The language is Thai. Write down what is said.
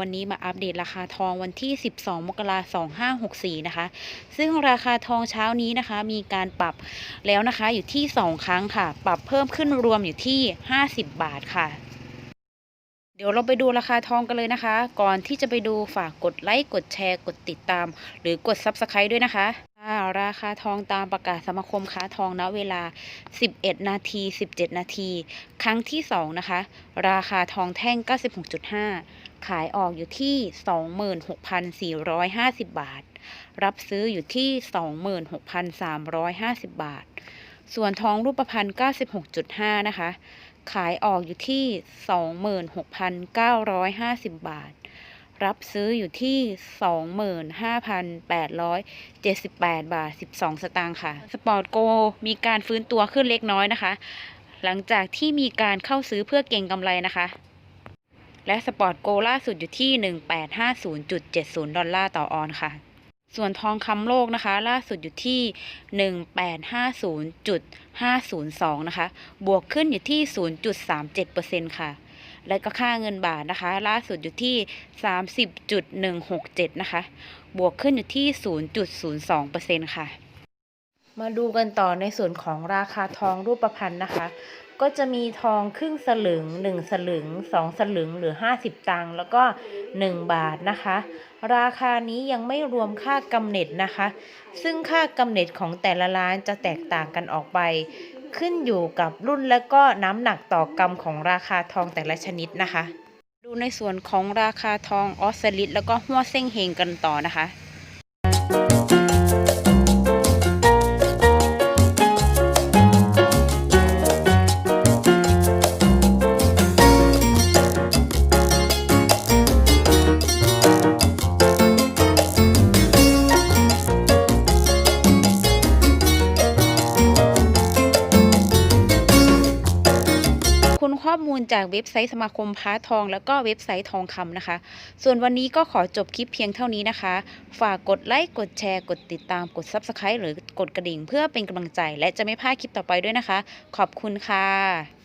วันนี้มาอัปเดตราคาทองวันที่ 12 มกราคม 2564 นะคะ ซึ่งราคาทองเช้านี้นะคะ มีการปรับแล้วนะคะอยู่ที่ 2 ครั้งค่ะ ปรับเพิ่มขึ้นรวมอยู่ที่ 50 บาทค่ะ เดี๋ยวเราไปดูราคาทองกันเลยนะคะ ก่อนที่จะไปดูฝากกดไลค์กดแชร์กดติดตาม หรือกด Subscribe ด้วยนะคะราคาทองตามประกาศสมาคมค้าทองณเวลา 11 นาที 17 นาที ครั้งที่ 2 นะคะ ราคาทองแท่ง 96.5 ขายออกอยู่ที่ 26,450 บาท รับซื้ออยู่ที่ 26,350 บาท ส่วนทองรูปพรรณ96.5 นะคะ ขายออกอยู่ที่ 26,950 บาท รับซื้ออยู่ที่ 25,878 บาท 12 สตางค์ค่ะ สปอร์ตโกมีการฟื้นตัวขึ้นเล็กน้อยนะคะ หลังจากที่มีการเข้าซื้อเพื่อเก็งกำไรนะคะ และสปอร์ตโกล่าสุดอยู่ที่ 1850.70 ดอลลาร์ต่อออนค่ะ ส่วนทองคำโลกนะคะ ล่าสุดอยู่ที่ 1850.502 นะคะ บวกขึ้นอยู่ที่ 0.37%ค่ะ และก็ค่าเงินบาทนะคะ ล่าสุดอยู่ที่ 30.167 นะคะ บวกขึ้นอยู่ที่ 0.02%ค่ะ มาดูกันต่อในส่วนของราคาทองรูปพรรณนะคะ ก็จะมีทองครึ่งสลึง 1 สลึง 2 สลึงหรือ 50 ตังค์แล้วก็ 1 บาทนะคะ ราคานี้ยังไม่รวมค่ากำเนิดนะคะ ซึ่งค่ากำเนิดของแต่ละร้านจะแตกต่างกันออกไป ขึ้นอยู่กับรุ่นและก็น้ำหนักต่อกรัมของราคาทองแต่ละชนิดนะคะ ดูในส่วนของราคาทองออสซิลิดแล้วก็หัวเส้งเฮงกันต่อนะคะ ข้อมูลจากเว็บไซต์สมาคมพ้าทอง แล้วก็เว็บไซต์ทองคำนะคะ ส่วนวันนี้ก็ขอจบคลิปเพียงเท่านี้นะคะ ฝากกดไลค์กดแชร์ กดติดตามกด Subscribe หรือกดกระดิ่ง เพื่อเป็นกำลังใจ และจะไม่พลาดคลิปต่อไปด้วยนะคะ ขอบคุณค่ะ